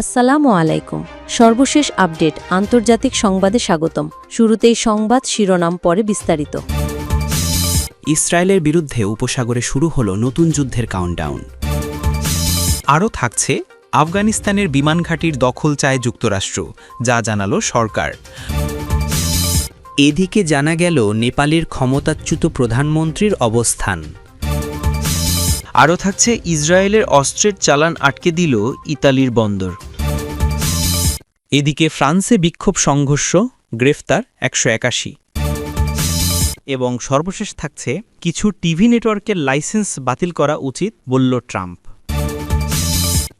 আসসালামু আলাইকুম। সর্বশেষ আপডেট, আন্তর্জাতিক সংবাদে স্বাগতম। শুরুতেই সংবাদ শিরোনাম, পরে বিস্তারিত। ইসরায়েলের বিরুদ্ধে উপসাগরে শুরু হলো নতুন যুদ্ধের কাউন্টডাউন আরও থাকছে, আফগানিস্তানের বিমান ঘাঁটির দখল চায় যুক্তরাষ্ট্র, যা জানালো সরকার। এদিকে জানা গেল, নেপালের ক্ষমতাচ্যুত প্রধানমন্ত্রীর অবস্থান। আরও থাকছে ইসরায়েলের অস্ত্রের চালান আটকে দিল ইতালির বন্দর। এদিকে ফ্রান্সে বিক্ষোভ সংঘর্ষ, গ্রেফতার একশো একাশি। এবং সর্বশেষ থাকছে কিছু টিভি নেটওয়ার্কের লাইসেন্স বাতিল করা উচিত, বলল ট্রাম্প।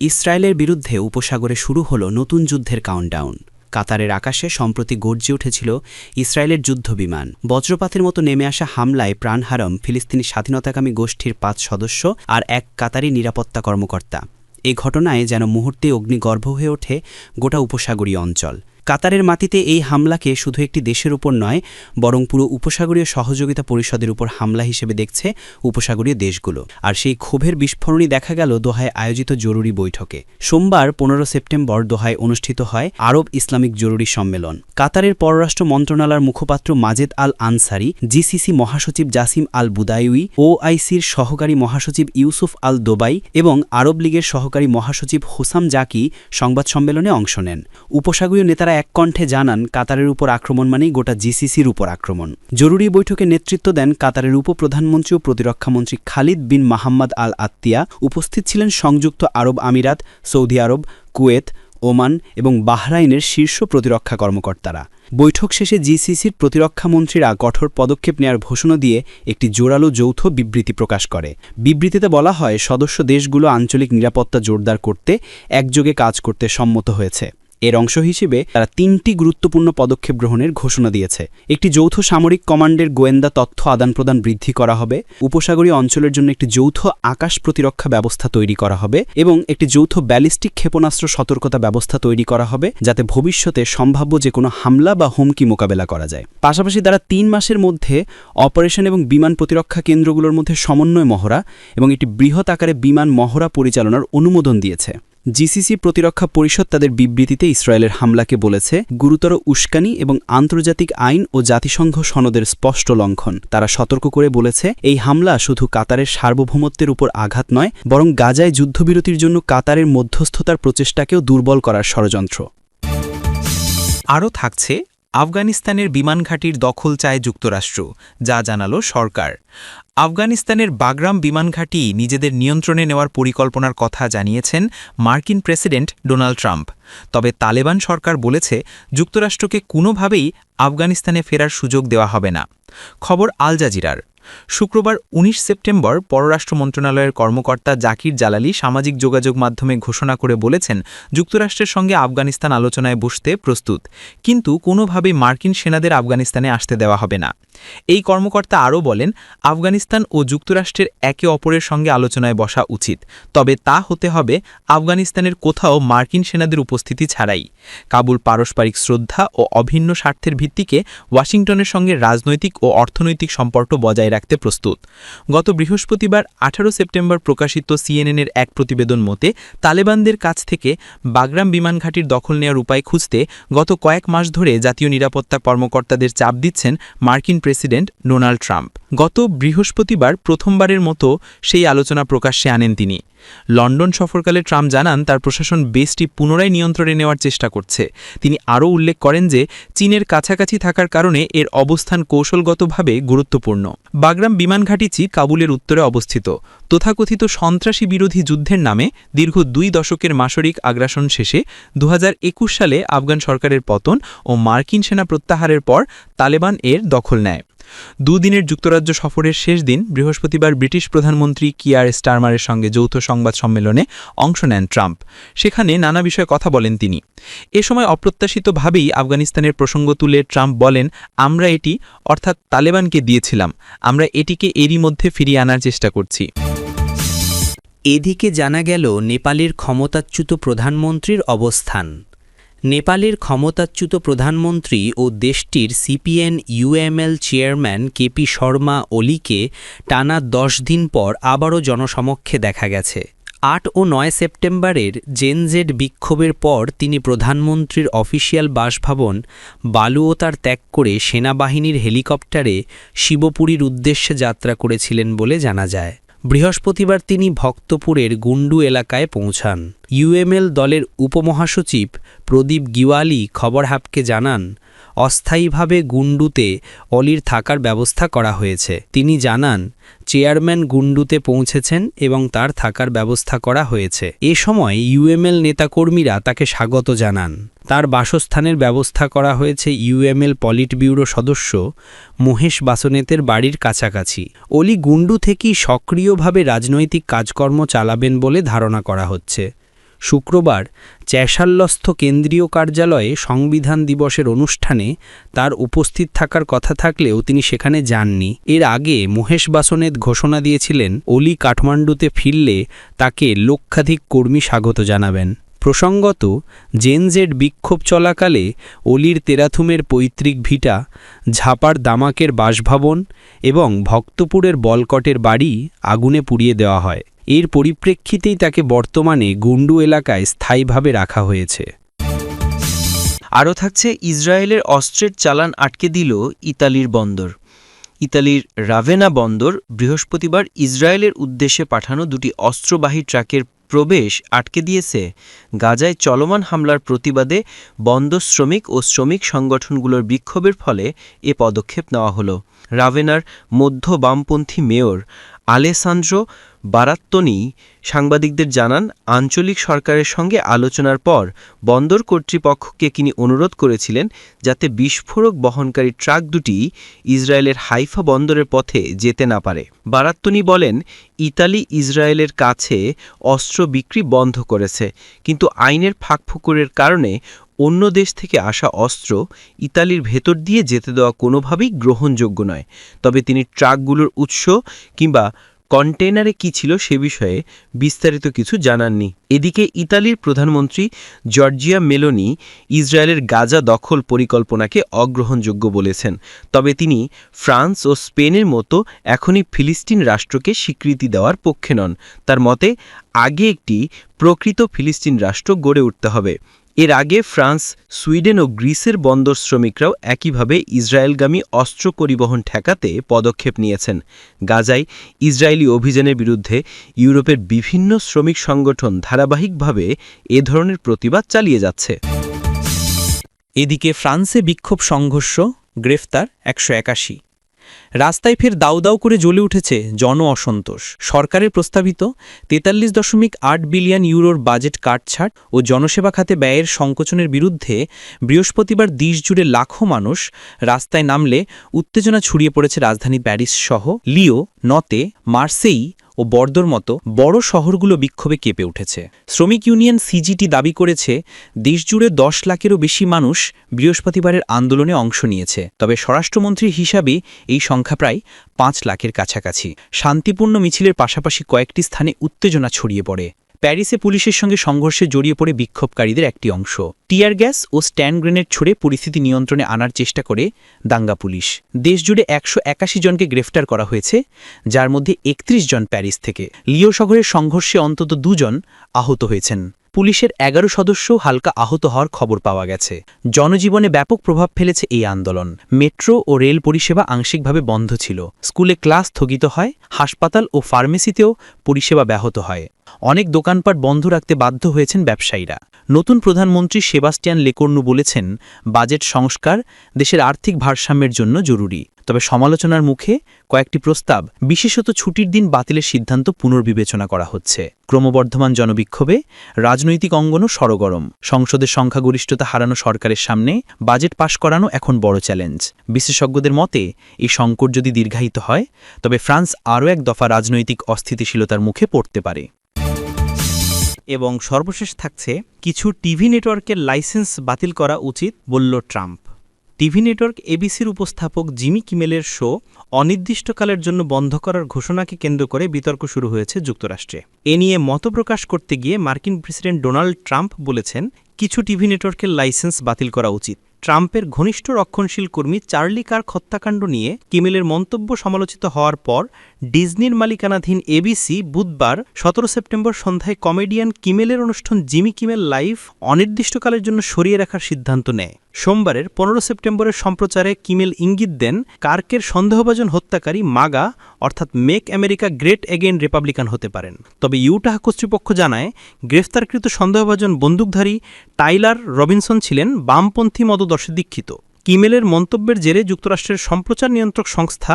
ইসরায়েলের বিরুদ্ধে উপসাগরে শুরু হলো নতুন যুদ্ধের কাউন্টডাউন। কাতারের আকাশে সম্প্রতি গর্জে উঠেছিল ইসরায়েলের যুদ্ধবিমান। বজ্রপাতের মতো নেমে আসা হামলায় প্রাণহারম ফিলিস্তিনি স্বাধীনতাকামী গোষ্ঠীর পাঁচ সদস্য আর এক কাতারি নিরাপত্তা কর্মকর্তা। এ ঘটনায় যেন মুহূর্তে অগ্নিগর্ভ হয়ে ওঠে গোটা উপসাগরীয় অঞ্চল। কাতারের মাটিতে এই হামলাকে শুধু একটি দেশের উপর নয়, বরং পুরো উপসাগরীয় সহযোগিতা পরিষদের উপর হামলা হিসেবে দেখছে উপসাগরীয় দেশগুলো। আর সেই ক্ষোভের বিস্ফোরণই দেখা গেল দোহায় আয়োজিত জরুরি বৈঠকে। সোমবার পনেরো সেপ্টেম্বর দোহায় অনুষ্ঠিত হয় আরব ইসলামিক জরুরি সম্মেলন। কাতারের পররাষ্ট্র মন্ত্রণালয়ের মুখপাত্র মাজেদ আল আনসারি, জিসিসি মহাসচিব জাসিম আল বুদায়ুই ওআইসির সহকারী মহাসচিব ইউসুফ আল দোবাই এবং আরব লীগের সহকারী মহাসচিব হোসাম জাকি সংবাদ সম্মেলনে অংশ নেন। উপসাগরীয় নেতারা এক কণ্ঠে জানান, কাতারের উপর আক্রমণ মানেই গোটা জিসিসির উপর আক্রমণ। জরুরি বৈঠকে নেতৃত্ব দেন কাতারের উপপ্রধানমন্ত্রী ও প্রতিরক্ষামন্ত্রী খালিদ বিন মাহমদ আল আত্তিয়া উপস্থিত ছিলেন সংযুক্ত আরব আমিরাত, সৌদি আরব, কুয়েত, ওমান এবং বাহরাইনের শীর্ষ প্রতিরক্ষা কর্মকর্তারা। বৈঠক শেষে জিসিসির প্রতিরক্ষামন্ত্রীরা কঠোর পদক্ষেপ নেওয়ার ঘোষণা দিয়ে একটি জোরালো যৌথ বিবৃতি প্রকাশ করে। বিবৃতিতে বলা হয়, সদস্য দেশগুলো আঞ্চলিক নিরাপত্তা জোরদার করতে একযোগে কাজ করতে সম্মত হয়েছে। এর অংশ হিসেবে তারা তিনটি গুরুত্বপূর্ণ পদক্ষেপ গ্রহণের ঘোষণা দিয়েছে। একটি যৌথ সামরিক কমান্ডের গোয়েন্দা তথ্য আদান প্রদান বৃদ্ধি করা হবে, উপসাগরীয় অঞ্চলের জন্য একটি যৌথ আকাশ প্রতিরক্ষা ব্যবস্থা তৈরি করা হবে এবং একটি যৌথ ব্যালিস্টিক ক্ষেপণাস্ত্র সতর্কতা ব্যবস্থা তৈরি করা হবে যাতে ভবিষ্যতে সম্ভাব্য যে কোনো হামলা বা হুমকি মোকাবেলা করা যায়। পাশাপাশি তারা তিন মাসের মধ্যে অপারেশন এবং বিমান প্রতিরক্ষা কেন্দ্রগুলোর মধ্যে সমন্বয় মহড়া এবং একটি বৃহৎ আকারে বিমান মহড়া পরিচালনার অনুমোদন দিয়েছে। জিসিসি প্রতিরক্ষা পরিষদ তাদের বিবৃতিতে ইসরায়েলের হামলাকে বলেছে, গুরুতর উস্কানি এবং আন্তর্জাতিক আইন ও জাতিসংঘ সনদের স্পষ্ট লঙ্ঘন। তারা সতর্ক করে বলেছে, এই হামলা শুধু কাতারের সার্বভৌমত্বের উপর আঘাত নয়, বরং গাজায় যুদ্ধবিরতির জন্য কাতারের মধ্যস্থতার প্রচেষ্টাকেও দুর্বল করার ষড়যন্ত্র। আরও থাকছে আফগানিস্তানের বিমান ঘাঁটির দখল চায় যুক্তরাষ্ট্র, যা জানাল সরকার। আফগানিস্তানের বাগরাম বিমান ঘাঁটি নিজেদের নিয়ন্ত্রণে নেওয়ার পরিকল্পনার কথা জানিয়েছেন মার্কিন প্রেসিডেন্ট ডোনাল্ড ট্রাম্প। তবে তালেবান সরকার বলেছে, যুক্তরাষ্ট্রকে কোনোভাবেই আফগানিস্তানে ফেরার সুযোগ দেওয়া হবে না। খবর আল জাজিরার। শুক্রবার ১৯ সেপ্টেম্বর পররাষ্ট্র মন্ত্রণালয়ের কর্মকর্তা জাকির জালালি সামাজিক যোগাযোগ মাধ্যমে ঘোষণা করে বলেছেন, যুক্তরাষ্ট্রের সঙ্গে আফগানিস্তান আলোচনায় বসতে প্রস্তুত, কিন্তু কোনোভাবেই মার্কিন সেনাদের আফগানিস্তানে আসতে দেওয়া হবে না। এই কর্মকর্তা আরও বলেন, আফগানিস্তান ও যুক্তরাষ্ট্রের একে অপরের সঙ্গে আলোচনায় বসা উচিত, তবে তা হতে হবে আফগানিস্তানের কোথাও মার্কিন সেনাদের উপস্থিতি ছাড়াই। কাবুল পারস্পরিক শ্রদ্ধা ও অভিন্ন স্বার্থের ভিত্তিকে ওয়াশিংটনের সঙ্গে রাজনৈতিক ও অর্থনৈতিক সম্পর্ক বজায় রাখতে প্রস্তুত। গত বৃহস্পতিবার আঠারো সেপ্টেম্বর প্রকাশিত সিএনএনের এক প্রতিবেদন মতে, তালেবানদের কাছ থেকে বাগরাম বিমান ঘাঁটির দখল নেওয়ার উপায় খুঁজতে গত কয়েক মাস ধরে জাতীয় নিরাপত্তা কর্মকর্তাদের চাপ দিচ্ছেন মার্কিন প্রেসিডেন্ট ডোনাল্ড ট্রাম্প। গত বৃহস্পতিবার প্রথমবারের মতো সেই আলোচনা প্রকাশ্যে আনেন তিনি। লন্ডন সফরকালে ট্রাম্প জানান, তার প্রশাসন বেসটি পুনরায় নিয়ন্ত্রণে নেওয়ার চেষ্টা করছে। তিনি আরও উল্লেখ করেন যে, চীনের কাছাকাছি থাকার কারণে এর অবস্থান কৌশলগতভাবে গুরুত্বপূর্ণ। বাগরাম বিমানঘাটিচি কাবুলের উত্তরে অবস্থিত। তথাকথিত সন্ত্রাসী বিরোধী যুদ্ধের নামে দীর্ঘ দুই দশকের মাসরিক আগ্রাসন শেষে দু হাজার একুশ সালে আফগান সরকারের পতন ও মার্কিন সেনা প্রত্যাহারের পর তালেবান এর দখল নেয়। দুদিনের যুক্তরাজ্য সফরের শেষ দিন বৃহস্পতিবার ব্রিটিশ প্রধানমন্ত্রী কিয়ার স্টারমারের সঙ্গে যৌথ সংবাদ সম্মেলনে অংশ নেন ট্রাম্প। সেখানে নানা বিষয়ে কথা বলেন তিনি। এ সময় অপ্রত্যাশিতভাবেই আফগানিস্তানের প্রসঙ্গ তুলে ট্রাম্প বলেন, আমরা এটি, অর্থাৎ তালেবানকে দিয়েছিলাম। আমরা এটিকে এরই মধ্যে ফিরিয়ে আনার চেষ্টা করছি। এদিকে জানা গেল, নেপালের ক্ষমতাচ্যুত প্রধানমন্ত্রীর অবস্থান। নেপালের ক্ষমতাচ্যুত প্রধানমন্ত্রী ও দেশটির CPN UML chairman KP Sharma ওলিকে টানা দশ দিন পর আবারও জনসমক্ষে দেখা গেছে। আট ও নয় সেপ্টেম্বরের জেনজেড বিক্ষোভের পর তিনি প্রধানমন্ত্রীর অফিসিয়াল বাসভবন বালুওতার ত্যাগ করে সেনাবাহিনীর হেলিকপ্টারে শিবপুরীর উদ্দেশ্যে যাত্রা করেছিলেন বলে জানা যায়। বৃহস্পতিবার তিনি ভক্তপুরের গুন্ডু এলাকায় পৌঁছান। ইউএমএল দলের উপমহাসচিব প্রদীপ গিওয়ালি খবর হাবকে জানান অস্থায়ীভাবে গুন্ডুতে অলির থাকার ব্যবস্থা করা হয়েছে। তিনি জানান, চেয়ারম্যান গুন্ডুতে পৌঁছেছেন এবং তার থাকার ব্যবস্থা করা হয়েছে। এ সময় ইউএমএল নেতাকর্মীরা তাকে স্বাগত জানান। তার বাসস্থানের ব্যবস্থা করা হয়েছে ইউএমএল পলিট ব্যুরো সদস্য মহেশ বাসনেতের বাড়ির কাছাকাছি। অলি গুন্ডু থেকেই সক্রিয়ভাবে রাজনৈতিক কাজকর্ম চালাবেন বলে ধারণা করা হচ্ছে। শুক্রবার চ্যাসাল্যস্থ কেন্দ্রীয় কার্যালয়ে সংবিধান দিবসের অনুষ্ঠানে তার উপস্থিত থাকার কথা থাকলেও তিনি সেখানে যাননি। এর আগে মহেশ বাসনেত ঘোষণা দিয়েছিলেন, অলি কাঠমান্ডুতে ফিরলে তাকে লক্ষাধিক কর্মী স্বাগত জানাবেন। প্রসঙ্গত জেনজেড বিক্ষোভ চলাকালে অলির তেরাথুমের পৈতৃক ভিটা, ঝাপার দামাকের বাসভবন এবং ভক্তপুরের বলকটের বাড়ি আগুনে পুড়িয়ে দেওয়া হয়। এর পরিপ্রেক্ষিতেই তাকে বর্তমানে গুন্ডু এলাকায় স্থায়ীভাবে রাখা হয়েছে। আরও থাকছে ইসরায়েলের অস্ত্রের চালান আটকে দিল ইতালির বন্দর। ইতালির রাভেনা বন্দর বৃহস্পতিবার ইসরায়েলের উদ্দেশ্যে পাঠানো দুটি অস্ত্রবাহী ট্রাকের প্রবেশ আটকে দিয়েছে। গাজায় চলমান হামলার প্রতিবাদে বন্দর শ্রমিক ও শ্রমিক সংগঠনগুলোর বিক্ষোভের ফলে এ পদক্ষেপ নেওয়া হলো। রাভেনার মধ্য বামপন্থী মেয়র আলেসান্দ্রো বারাত্তনি সাংবাদিকদের জানান, আঞ্চলিক সরকারের সঙ্গে আলোচনার পর বন্দর কর্তৃপক্ষকে তিনি অনুরোধ করেছিলেন যাতে বিস্ফোরক বহনকারী ট্রাক দুটি ইসরায়েলের হাইফা বন্দরের পথে যেতে না পারে। বারাত্তনি বলেন, ইতালি ইসরায়েলের কাছে অস্ত্র বিক্রি বন্ধ করেছে, কিন্তু আইনের ফাঁকফুকুরের কারণে অন্য দেশ থেকে আসা অস্ত্র ইতালির ভেতর দিয়ে যেতে দেওয়া কোনোভাবেই গ্রহণযোগ্য নয়। তবে তিনি ট্রাকগুলোর উৎস কিংবা কন্টেইনারে কি ছিল সে বিষয়ে বিস্তারিত কিছু জানাননি। এদিকে ইতালির প্রধানমন্ত্রী জর্জিয়া মেলোনি ইসরায়েলের গাজা দখল পরিকল্পনাকে অগ্রহণযোগ্য বলেছেন। তবে তিনি ফ্রান্স ও স্পেনের মতো এখনই ফিলিস্তিন রাষ্ট্রকে স্বীকৃতি দেওয়ার পক্ষে নন। তার মতে, আগে একটি প্রকৃত ফিলিস্তিন রাষ্ট্র গড়ে উঠতে হবে। এর আগে ফ্রান্স, সুইডেন ও গ্রিসের বন্দর শ্রমিকরাও একইভাবে ইসরায়েলগামী অস্ত্র পরিবহন ঠেকাতে পদক্ষেপ নিয়েছেন। গাজায় ইসরায়েলি অভিযানের বিরুদ্ধে ইউরোপের বিভিন্ন শ্রমিক সংগঠন ধারাবাহিকভাবে এ ধরনের প্রতিবাদ চালিয়ে যাচ্ছে। এদিকে ফ্রান্সে বিক্ষোভ সংঘর্ষ, গ্রেফতার একশো একাশি। রাস্তায় ফের দাউ দাউ করে জ্বলে উঠেছে জন অসন্তোষ। সরকারের প্রস্তাবিত তেতাল্লিশ দশমিক আট বিলিয়ন ইউরোর বাজেট কাটছাট ও জনসেবা খাতে ব্যয়ের সংকোচনের বিরুদ্ধে বৃহস্পতিবার দেশ জুড়ে লাখো মানুষ রাস্তায় নামলে উত্তেজনা ছড়িয়ে পড়েছে রাজধানী প্যারিস সহ লিও, নতে, মার্সেই ও বর্দর মতো বড় শহরগুলো বিক্ষোভে কেঁপে উঠেছে। শ্রমিক ইউনিয়ন সিজিটি দাবি করেছে, দেশজুড়ে দশ লাখেরও বেশি মানুষ বৃহস্পতিবারের আন্দোলনে অংশ নিয়েছে। তবে স্বরাষ্ট্রমন্ত্রী হিসাবে এই সংখ্যা প্রায় পাঁচ লাখের কাছাকাছি। শান্তিপূর্ণ মিছিলের পাশাপাশি কয়েকটি স্থানে উত্তেজনা ছড়িয়ে পড়ে। প্যারিসে পুলিশের সঙ্গে সংঘর্ষে জড়িয়ে পড়ে বিক্ষোভকারীদের একটি অংশ। টিয়ার গ্যাস ও স্ট্যান্ড গ্রেনেড ছুড়ে পরিস্থিতি নিয়ন্ত্রণে আনার চেষ্টা করে দাঙ্গা পুলিশ। দেশজুড়ে একশো একাশি জনকে গ্রেফতার করা হয়েছে, যার মধ্যে একত্রিশ জন প্যারিস থেকে। লিও শহরের সংঘর্ষে অন্তত দুজন আহত হয়েছেন। পুলিশের এগারো সদস্য হালকা আহত হওয়ার খবর পাওয়া গেছে। জনজীবনে ব্যাপক প্রভাব ফেলেছে এই আন্দোলন। মেট্রো ও রেল পরিষেবা আংশিকভাবে বন্ধ ছিল। স্কুলে ক্লাস স্থগিত হয়, হাসপাতাল ও ফার্মেসিতেও পরিষেবা ব্যাহত হয়। অনেক দোকানপাট বন্ধ রাখতে বাধ্য হয়েছেন ব্যবসায়ীরা। নতুন প্রধানমন্ত্রী সেবাস্টিয়ান লেকর্নু বলেছেন, বাজেট সংস্কার দেশের আর্থিক ভারসাম্যের জন্য জরুরি। তবে সমালোচনার মুখে কয়েকটি প্রস্তাব বিশেষত ছুটির দিন বাতিলের সিদ্ধান্ত পুনর্বিবেচনা করা হচ্ছে। ক্রমবর্ধমান জনবিক্ষোভে রাজনৈতিক অঙ্গনও সরগরম। সংসদের সংখ্যাগরিষ্ঠতা হারানো সরকারের সামনে বাজেট পাশ করানো এখন বড় চ্যালেঞ্জ। বিশেষজ্ঞদের মতে, এই সংকট যদি দীর্ঘায়িত হয়, তবে ফ্রান্স আরও এক দফা রাজনৈতিক অস্থিতিশীলতার মুখে পড়তে পারে। এবং সর্বশেষ থাকছে, কিছু টিভি নেটওয়ার্কের লাইসেন্স বাতিল করা উচিত, বলল ট্রাম্প। টিভি নেটওয়ার্ক এবিসির উপস্থাপক জিমি কিমেলের শো, অনির্দিষ্টকালের জন্য বন্ধ করার ঘোষণাকে কেন্দ্র করে বিতর্ক শুরু হয়েছে যুক্তরাষ্ট্রে। এ নিয়ে মতপ্রকাশ করতে গিয়ে মার্কিন প্রেসিডেন্ট ডোনাল্ড ট্রাম্প বলেছেন, কিছু টিভি নেটওয়ার্কের লাইসেন্স বাতিল করা উচিত। ট্রাম্পের ঘনিষ্ঠ রক্ষণশীল কর্মী চার্লি কার হত্যাকাণ্ড নিয়ে কিমেলের মন্তব্য সমালোচিত হওয়ার পর ডিজনির মালিকানাধীন এবিসি বুধবার সতেরো সেপ্টেম্বর সন্ধ্যায় কমেডিয়ান কিমেলের অনুষ্ঠান জিমি কিমেল লাইভ অনির্দিষ্টকালের জন্য সরিয়ে রাখার সিদ্ধান্ত নেয়। সোমবারের পনেরো সেপ্টেম্বরের সম্প্রচারে কিমেল ইঙ্গিত দেন, কার্কের সন্দেহভাজন হত্যাকারী মাগা, অর্থাৎ make America great again Republican হতে পারেন। তবে ইউটাহ কর্তৃপক্ষ জানায়, গ্রেফতারকৃত সন্দেহভাজন বন্দুকধারী টাইলার রবিনসন ছিলেন বামপন্থী মদদর্শে দীক্ষিত। কিমেলের মন্তব্যের জেরে যুক্তরাষ্ট্রের সম্প্রচার নিয়ন্ত্রক সংস্থা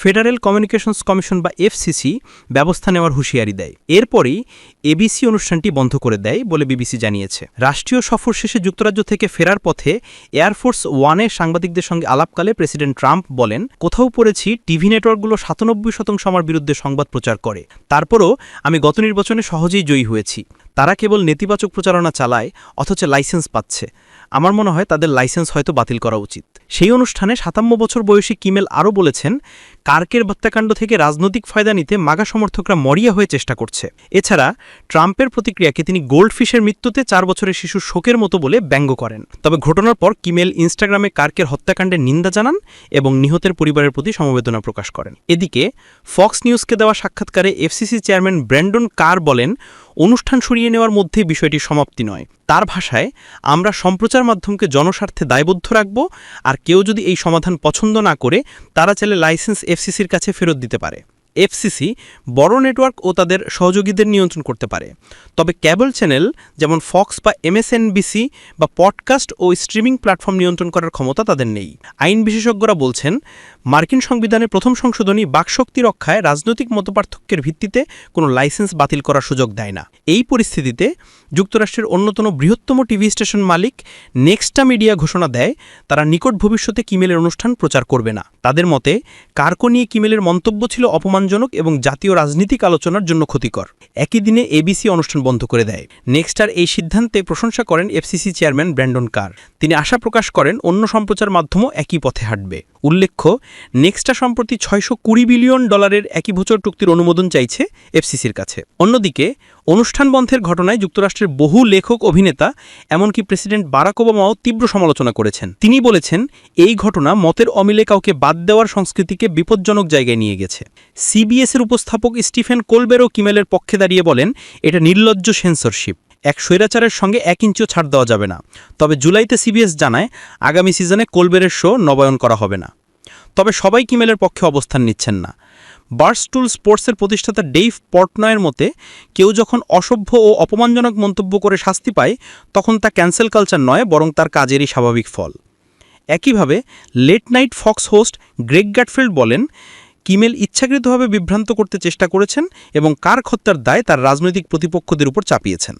ফেডারেল কমিউনিকেশনস কমিশন বা এফসিসি ব্যবস্থা নেওয়ার হুঁশিয়ারি দেয়। এরপরই এবিসি অনুষ্ঠানটি বন্ধ করে দেয় বলে বিবিসি জানিয়েছে। রাষ্ট্রীয় সফর শেষে যুক্তরাজ্য থেকে ফেরার পথে এয়ারফোর্স ওয়ানে সাংবাদিকদের সঙ্গে আলাপকালে প্রেসিডেন্ট ট্রাম্প বলেন, কোথাও পড়েছি, টিভি নেটওয়ার্কগুলো সাতানব্বই শতাংশ আমার বিরুদ্ধে সংবাদ প্রচার করে। তারপরও আমি গত নির্বাচনে সহজেই জয়ী হয়েছি। তারা কেবল নেতিবাচক প্রচারণা চালায়, অথচ লাইসেন্স পাচ্ছে। আমার মনে হয় তাদের লাইসেন্স হয়তো বাতিল করা উচিত। সেই অনুষ্ঠানে সাতান্ন বছর বয়সী কিমেল আরও বলেছেন, কার্কের হত্যাকাণ্ড থেকে রাজনৈতিক ফায়দা নিতে মাগা সমর্থকরা মরিয়া হয়ে চেষ্টা করছে। এছাড়া, ট্রাম্পের প্রতিক্রিয়াকে তিনি গোল্ডফিশের মৃত্যুতে চার বছরের শিশু শোকের মতো বলে ব্যঙ্গ করেন। তবে ঘটনার পর কিমেল ইনস্টাগ্রামে কার্কের হত্যাকাণ্ডের নিন্দা জানান এবং নিহতের পরিবারের প্রতি সমবেদনা প্রকাশ করেন। এদিকে, ফক্স নিউজকে দেওয়া সাক্ষাৎকারে এফসিসি চেয়ারম্যান ব্র্যান্ডন কার বলেন অনুষ্ঠান সরিয়ে নেওয়ার মধ্যেই বিষয়টি সমাপ্তি নয়। তার ভাষায়, আমরা সম্প্রচার মাধ্যমকে জনস্বার্থে দায়বদ্ধ রাখব, আর কেউ যদি এই সমাধান পছন্দ না করে, তারা চাইলে লাইসেন্স এফসিসির কাছে ফেরত দিতে পারে। এফসিসি বড় নেটওয়ার্ক ও তাদের সহযোগীদের নিয়ন্ত্রণ করতে পারে। তবে ক্যাবল চ্যানেল, যেমন ফক্স বা এমএসএনবিসি বা পডকাস্ট ও স্ট্রিমিং প্ল্যাটফর্ম নিয়ন্ত্রণ করার ক্ষমতা তাদের নেই। আইন বিশেষজ্ঞরা বলছেন মার্কিন সংবিধানের প্রথম সংশোধনী বাকশক্তি রক্ষায় রাজনৈতিক মতপার্থক্যের ভিত্তিতে কোনো লাইসেন্স বাতিল করার সুযোগ দেয় না। এই পরিস্থিতিতে যুক্তরাষ্ট্রের অন্যতম বৃহত্তম টিভি স্টেশন মালিক নেক্সটা মিডিয়া ঘোষণা দেয়, তারা নিকট ভবিষ্যতে কিমেলের অনুষ্ঠান প্রচার করবে না। তাদের মতে, কার্কো নিয়ে কিমেলের মন্তব্য ছিল অপমানজনক এবং জাতীয় রাজনীতিক আলোচনার জন্য ক্ষতিকর। একই দিনে এবিসি অনুষ্ঠান বন্ধ করে দেয়। নেক্সটার এই সিদ্ধান্তে প্রশংসা করেন এফসিসি চেয়ারম্যান ব্র্যান্ডন কার। তিনি আশা প্রকাশ করেন, অন্য সম্প্রচার মাধ্যমও একই পথে হাঁটবে। উল্লেখ্য নেক্সটা সম্প্রতি ছয়শো কুড়ি বিলিয়ন ডলারের একই বছর চুক্তির অনুমোদন চাইছে এফসিসির কাছে। অন্যদিকে, অনুষ্ঠান বন্ধের ঘটনায় যুক্তরাষ্ট্রের বহু লেখক, অভিনেতা, এমনকি প্রেসিডেন্ট বারাক ওবামাও তীব্র সমালোচনা করেছেন। তিনি বলেছেন, এই ঘটনা মতের অমিলে কাউকে বাদ দেওয়ার সংস্কৃতিকে বিপজ্জনক জায়গায় নিয়ে গেছে। সিবিএসের উপস্থাপক স্টিফেন কোলবেরও কিমেলের পক্ষে দাঁড়িয়ে বলেন, এটা নির্লজ্জ সেন্সরশিপ এক স্বৈরাচারের সঙ্গে এক ইঞ্চিও ছাড় দেওয়া যাবে না। তবে জুলাইতে সিবিএস জানায়, আগামী সিজনে কোলবেরের শো নবায়ন করা হবে না। তবে সবাই কিমেলের পক্ষে অবস্থান নিচ্ছেন না। বার্সটুল স্পোর্টসের প্রতিষ্ঠাতা ডেইভ পটনয়ের মতে, কেউ যখন অসভ্য ও অপমানজনক মন্তব্য করে শাস্তি পায়, তখন তা ক্যান্সেল কালচার নয়, বরং তার কাজেরই স্বাভাবিক ফল। একইভাবে, late night Fox host Greg Gutfeld বলেন কিমেল ইচ্ছাকৃতভাবে বিভ্রান্ত করতে চেষ্টা করেছেন এবং কার হত্যার দায় তার রাজনৈতিক প্রতিপক্ষদের উপর চাপিয়েছেন।